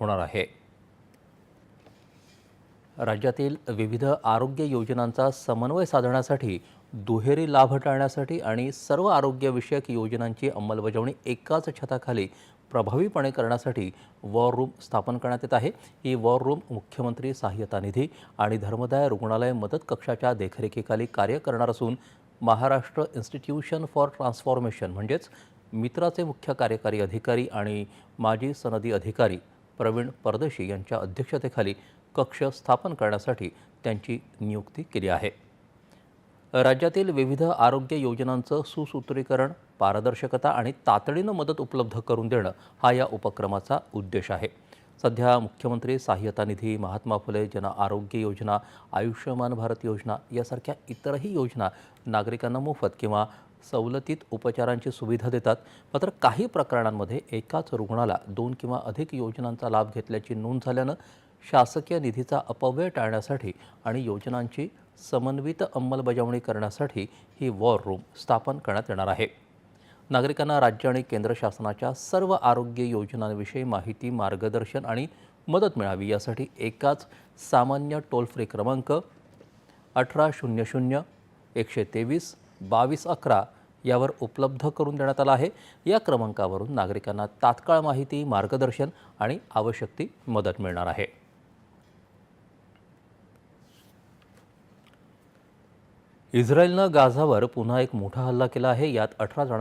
होणार आहे. राज्यातील विविध आरोग्य योजनांचा समन्वय साधण्यासाठी दुहेरी लाभ टाळण्यासाठी आणि सर्व आरोग्यविषयक योजनांची अंमलबजावणी एकाच छताखाली प्रभावीपणे करण्यासाठी वॉर रूम स्थापन करण्यात येत आहे. ही वॉर रूम मुख्यमंत्री सहाय्यता निधी आणि धर्मदाय रुग्णालय मदत कक्षाच्या देखरेखीखाली कार्य करणार असून महाराष्ट्र इन्स्टिट्यूशन फॉर ट्रान्सफॉर्मेशन म्हणजेच मित्राचे मुख्य कार्यकारी अधिकारी आणि माजी सनदी अधिकारी प्रवीण परदेशी यांच्या अध्यक्षतेखाली कक्ष स्थापन करण्यासाठी त्यांची नियुक्ती केली आहे. राज्यातील विविध आरोग्य योजनांचं सुसूत्रीकरण पारदर्शकता आणि तातडीनं मदत उपलब्ध करून देणं हा या उपक्रमाचा उद्देश आहे. सध्या मुख्यमंत्री सहाय्यता निधी महात्मा फुले जन आरोग्य योजना आयुष्यमान भारत योजना यासारख्या इतरही योजना नागरिकांना मोफत किंवा सवलतीत उपचारांची सुविधा देतात. मात्र काही प्रकरणांमध्ये एकाच रुग्णाला दोन किंवा अधिक योजनांचा लाभ घेतल्याची नोंद झाल्यानं शासकीय निधीचा अपव्यय टाळण्यासाठी आणि योजनांची समन्वित अंमलबजावणी करण्यासाठी ही वॉर रूम स्थापन करण्यात येणार आहे. नागरिकांना राज्य आणि केंद्र शासनाच्या सर्व आरोग्य योजनांविषयी माहिती मार्गदर्शन आणि मदत मिळावी यासाठी एकाच सामान्य टोल फ्री क्रमांक अठरा शून्य शून्य एकशे तेवीस बावीस अकरा यावर उपलब्ध करून देण्यात आला आहे. या क्रमांकावरून नागरिकांना तात्काळ माहिती मार्गदर्शन आणि आवश्यक ती मदत मिळणार आहे. इस्रायलनं गाझावर पुन्हा एक मोठा हल्ला केला आहे. यात अठरा जणांचा